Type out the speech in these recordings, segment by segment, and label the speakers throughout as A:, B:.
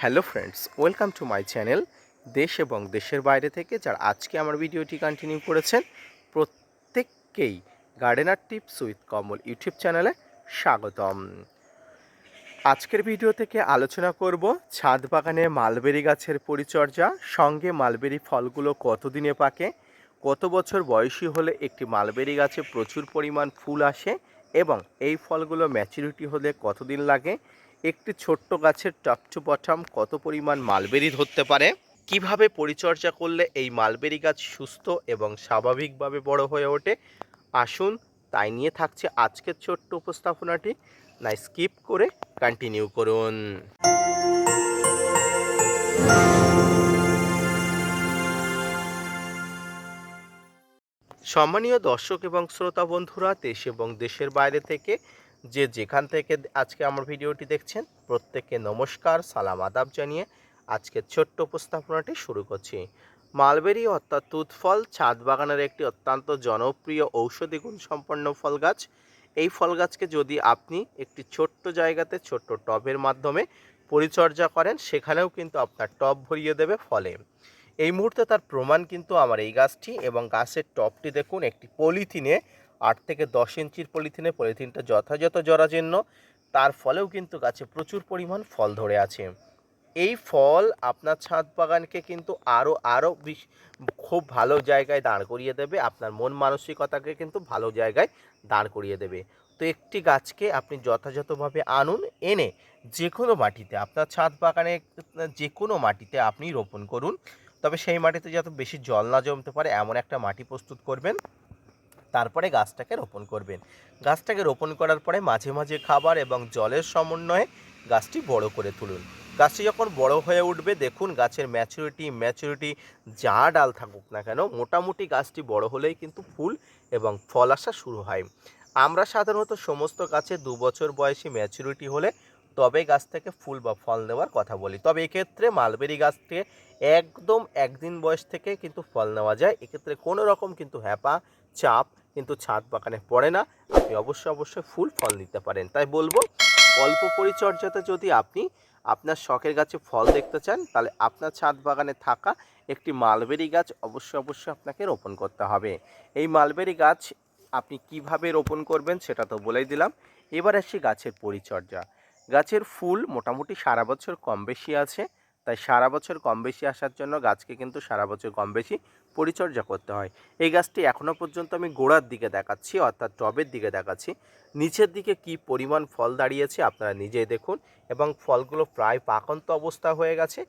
A: Hello friends, welcome to my channel দেশ এবং দেশের বাইরে থেকে যারা আজকে আমার ভিডিওটি কন্টিনিউ করেছেন, প্রত্যেককেই gardener tips with Kamal YouTube চ্যানেলে স্বাগতম। আজকের ভিডিও থেকে আলোচনা করব ছাদ বাগানে মালবেরি গাছের পরিচর্যা, সঙ্গে মালবেরি ফলগুলো কতদিনে পাকে, কত বছর বয়সী হলে একটি মালবেরি গাছে প্রচুর পরিমাণ ফুল আসে, এবং এই ফলগুলো ম্যাচুরিটি হলে কতদিন লাগে একটি ছোট্ট গাছের টপ টু বটম কত পরিমাণ মালবেরি ধরতে পারে? কীভাবে পরিচর্যা করলে এই মালবেরি গাছ সুস্থ এবং স্বাভাবিকভাবে বড় হয়ে ওঠে? আসুন, তাই নিয়ে থাকছে আজকের ছোট্ট উপস্থাপনাটি। না স্কিপ করে কন্টিনিউ করুন। সম্মানীয় দর্শক এবং শ্রোতা বন্ধুরা, দেশ এবং দেশের বাইরে থেকে যে যেখান থেকে আজকে আমার ভিডিওটি দেখছেন, প্রত্যেককে নমস্কার, সালাম, আদাব জানিয়ে আজকের ছোট্ট উপস্থাপনাটি শুরু করছি। মালবেরি অর্থাৎ তুত ফল ছাদ বাগানের একটি অত্যন্ত জনপ্রিয় ঔষধি গুণ সম্পন্ন ফল গাছ। এই ফল গাছকে যদি আপনি একটি ছোট্ট জায়গাতে, ছোট্ট টবের মাধ্যমে পরিচর্যা করেন, সেখানেও কিন্তু আপনার টব ভরিয়ে দেবে ফলে। এই মুহূর্তে তার প্রমাণ কিন্তু আমার এই গাছটি এবং গাছের টবটি দেখুন, একটি পলিথিনে আট থেকে দশ ইঞ্চির পলিথিনে, পলিথিনটা যথাযথ জরাজীর্ণ, তার ফলেও কিন্তু গাছে প্রচুর পরিমাণ ফল ধরে আছে। এই ফল আপনার ছাদ বাগানকে কিন্তু আরও আরও খুব ভালো জায়গায় দাঁড় করিয়ে দেবে, আপনার মন মানসিকতাকে কিন্তু ভালো জায়গায় দাঁড় করিয়ে দেবে। তো একটি গাছকে আপনি যথাযথভাবে আনুন, এনে যে কোনো মাটিতে, আপনার ছাদ বাগানে যে কোনো মাটিতে আপনি রোপণ করুন। তবে সেই মাটিতে যাতে বেশি জল না জমতে পারে, এমন একটা মাটি প্রস্তুত করবেন। তারপরে গাছটাকে রোপণ করবেন। গাছটাকে রোপণ করার পরে মাঝে মাঝে খাবার এবং জলের সমন্বয়ে গাছটি বড় করে তুলুন। গাছটি যখন বড় হয়ে উঠবে, দেখুন গাছের ম্যাচুরিটি ম্যাচুরিটি যা ডাল থাকুক না কেন, মোটামুটি গাছটি বড় হলেই কিন্তু ফুল এবং ফল আসা শুরু হয়। আমরা সাধারণত সমস্ত গাছে দু বছর বয়সী ম্যাচুরিটি হলে তবে গাছ থেকে ফুল বা ফল নেওয়ার কথা বলি। তবে এক্ষেত্রে মালবেরি গাছ থেকে একদম একদিন বয়স থেকে কিন্তু ফল নেওয়া যায়। এক্ষেত্রে কোনো রকম কিন্তু হ্যাপা, চাপ কিন্তু ছাদ বাগানে পড়ে না, আপনি অবশ্যই অবশ্যই ফুল ফল নিতে পারেন। তাই বলব, অল্প পরিচর্যাতে যদি আপনি আপনার শখের গাছে ফল দেখতে চান, তাহলে আপনার ছাদ বাগানে থাকা একটি মালবেরি গাছ অবশ্যই অবশ্যই আপনাকে রোপণ করতে হবে। এই মালবেরি গাছ আপনি কীভাবে রোপণ করবেন সেটা তো বলেই দিলাম। এবার আসি গাছের পরিচর্যা। গাছের ফুল মোটামুটি সারা বছর কম বেশি আছে। তাই সারা বছর কম বেশি আসার জন্য গাছকে কিন্তু সারা বছর কম বেশি পরিচর্যা করতে হয়। এই গাছটি এখনও পর্যন্ত আমি গোড়ার দিকে দেখাচ্ছি, অর্থাৎ টবের দিকে দেখাচ্ছি। নিচের দিকে কি পরিমাণ ফল দাঁড়িয়েছে আপনারা নিজেই দেখুন এবং ফলগুলো প্রায় পাকন্ত অবস্থা হয়ে গেছে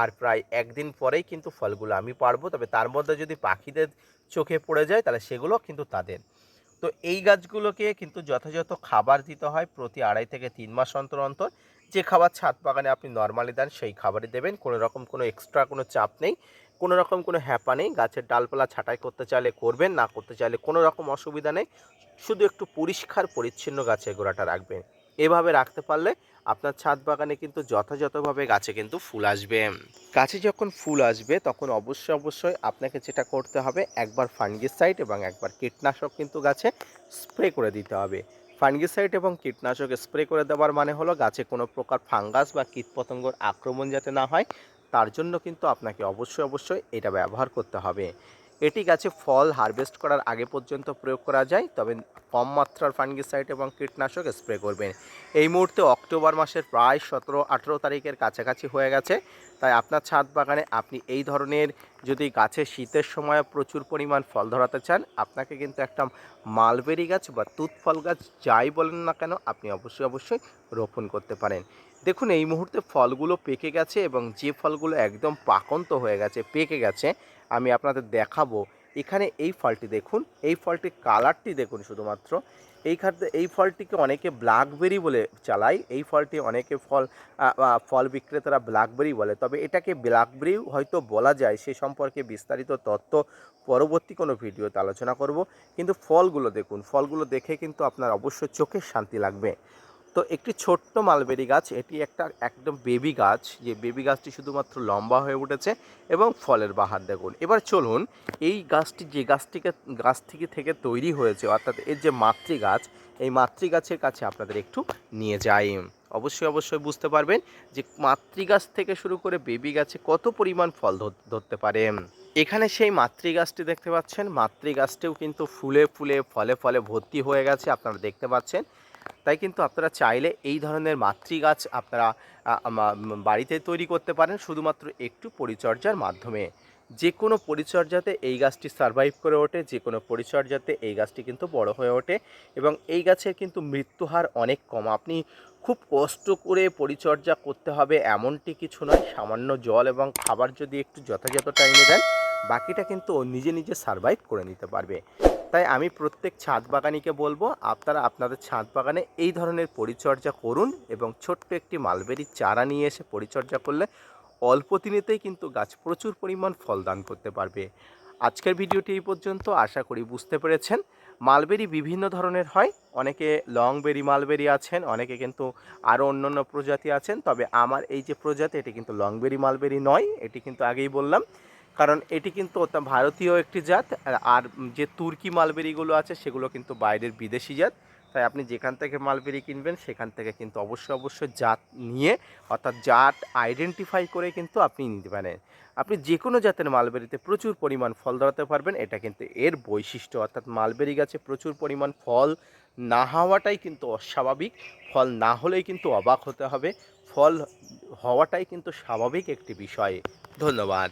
A: আর প্রায় একদিন পরেই কিন্তু ফলগুলো আমি পারব। তবে তার মধ্যে যদি পাখিদের চোখে পড়ে যায় তাহলে সেগুলো কিন্তু তাদের। তো এই গাছগুলোকে কিন্তু যথাযথ খাবার দিতে হয় প্রতি আড়াই থেকে তিন মাস অন্তর অন্তর যে খাবার ছাদ বাগানে আপনি নর্মালি দেন, সেই খাবারই দেবেন। কোনো রকম কোনো এক্সট্রা কোনো চাপ নেই। কোনো রকম কোনো হ্যাপা নেই। গাছের ডালপালা ছাঁটাই করতে চাইলে করবেন, না করতে চাইলে কোনো রকম অসুবিধা নেই। শুধু একটু পরিষ্কার, পরিচ্ছন্ন গাছের গোড়াটা রাখবেন। এভাবে রাখতে পারলে আপনার ছাদ বাগানে কিন্তু যথাযথভাবে গাছে কিন্তু ফুল আসবে। গাছে যখন ফুল আসবে, তখন অবশ্যই অবশ্যই আপনাকে যেটা করতে হবে, একবার ফানগিসাইড এবং একবার কীটনাশক কিন্তু গাছে স্প্রে করে দিতে হবে। ফানগিসাইড এবং কীটনাশক স্প্রে করে দেওয়ার মানে হলো গাছে কোনো প্রকার ফাঙ্গাস বা কীটপতঙ্গর আক্রমণ যাতে না হয়, তার জন্য কিন্তু আপনাকে অবশ্যই অবশ্যই এটা ব্যবহার করতে হবে। এটি গাছে ফল হারভেস্ট করার আগে পর্যন্ত প্রয়োগ করা যায়, তবে কম মাত্রার ফাঙ্গিসাইড এবং কীটনাশক স্প্রে করবেন। এই মুহূর্তে অক্টোবর মাসের প্রায় সতেরো, আঠেরো তারিখের কাছাকাছি হয়ে গেছে, তাই আপনার ছাদ বাগানে আপনি এই ধরনের যদি গাছে শীতের সময় প্রচুর পরিমাণ ফল ধরাতে চান, আপনাকে কিন্তু একটা মালবেরি গাছ বা তুত ফল গাছ যাই বলেন না কেন, আপনি অবশ্যই অবশ্যই রোপণ করতে পারেন। দেখুন, এই মুহূর্তে ফলগুলো পেকে গেছে এবং যে ফলগুলো একদম পাকন্ত হয়ে গেছে, পেকে গেছে, আমি আপনাদের দেখাবো। এখানে এই ফলটি দেখুন, এই ফলটির কালারটি দেখুন শুধুমাত্র। এই খাদ্য, এই ফলটিকে অনেকে ব্ল্যাকবেরি বলে চালায়, এই ফলটি অনেকে ফল ফল বিক্রেতারা ব্ল্যাকবেরি বলে। তবে এটাকে ব্ল্যাকবেরি হয়তো বলা যায়, সে সম্পর্কে বিস্তারিত তথ্য পরবর্তী কোনো ভিডিওতে আলোচনা করব। কিন্তু ফলগুলো দেখুন, ফলগুলো দেখে কিন্তু আপনার অবশ্যই চোখের শান্তি লাগবে। তো একটি ছোট্ট মালবেরি গাছ, এটি একটা একদম বেবি গাছ, যে বেবি গাছটি শুধুমাত্র লম্বা হয়ে উঠেছে এবং ফলের বাহার, দেখুন। এবার চলুন, এই গাছটি যে গাছটিকে, গাছ থেকে থেকে তৈরি হয়েছে, অর্থাৎ এর যে মাতৃ গাছ এই মাতৃ গাছের কাছে আপনাদের একটু নিয়ে যাই। অবশ্যই অবশ্যই বুঝতে পারবেন যে মাতৃগাছ থেকে শুরু করে বেবি গাছে কত পরিমাণ ফল ধরতে পারে। এখানে সেই মাতৃগাছটি দেখতে পাচ্ছেন। মাতৃগাছটিও কিন্তু ফুলে ফুলে, ফলে ফলে ভর্তি হয়ে গেছে, আপনারা দেখতে পাচ্ছেন। তাই কিন্তু আপনারা চাইলে এই ধরনের মাতৃগাছ আপনারা আ, আমা- উম, বাড়িতে তৈরি করতে পারেন শুধুমাত্র একটু পরিচর্যার মাধ্যমে। যে কোনো পরিচর্যাতে এই গাছটি সারভাইভ করে ওঠে যে কোনো পরিচর্যাতে এই গাছটি কিন্তু বড় হয়ে ওঠে এবং এই গাছের কিন্তু মৃত্যুহার অনেক কম। আপনি খুব কষ্ট করে পরিচর্যা করতে হবে এমনটি কিছু নয় সামান্য জল এবং খাবার যদি একটু যথাযথ টাইমে দেন বাকিটা কিন্তু নিজে নিজে সারভাইভ করে নিতে পারবে। তাই আমি প্রত্যেক ছাদ বাগানিকে বলব, আপনারা আপনাদের ছাদ বাগানে এই ধরনের পরিচর্যা করুন এবং ছোট্ট একটি মালবেরির চারা নিয়ে এসে পরিচর্যা করলে অল্প দিনেতেই কিন্তু গাছ প্রচুর পরিমাণ ফল দান করতে পারবে। আজকের ভিডিওটি এই পর্যন্ত, আশা করি বুঝতে পেরেছেন। মালবেরি বিভিন্ন ধরনের হয়, অনেকে লং বেরি মালবেরি আছেন, অনেকে কিন্তু আরও অন্যান্য প্রজাতি আছেন, তবে আমার এই যে প্রজাতি, এটি কিন্তু লং বেরি মালবেরি নয়, এটি কিন্তু আগেই বললাম। কারণ এটি কিন্তু ভারতীয় একটি জাত, আর- আর যে তুর্কি মালবেরিগুলো আছে সেগুলো কিন্তু বাইরের বিদেশি জাত। তাই আপনি যেখান থেকে মালবেরি কিনবেন সেখান থেকে কিন্তু অবশ্যই অবশ্যই জাত নিয়ে, অর্থাৎ জাত আইডেন্টিফাই করে কিন্তু আপনি নিতে পারেন। আপনি যে কোনো জাতের মালবেরিতে প্রচুর পরিমাণ ফল ধরাতে পারবেন, এটা কিন্তু এর বৈশিষ্ট্য। অর্থাৎ মালবেরি গাছে প্রচুর পরিমাণ ফল না হওয়াটাই কিন্তু অস্বাভাবিক। ফল না হলেই কিন্তু অবাক হতে হবে। ফল হওয়াটাই কিন্তু স্বাভাবিক একটি বিষয়। ধন্যবাদ।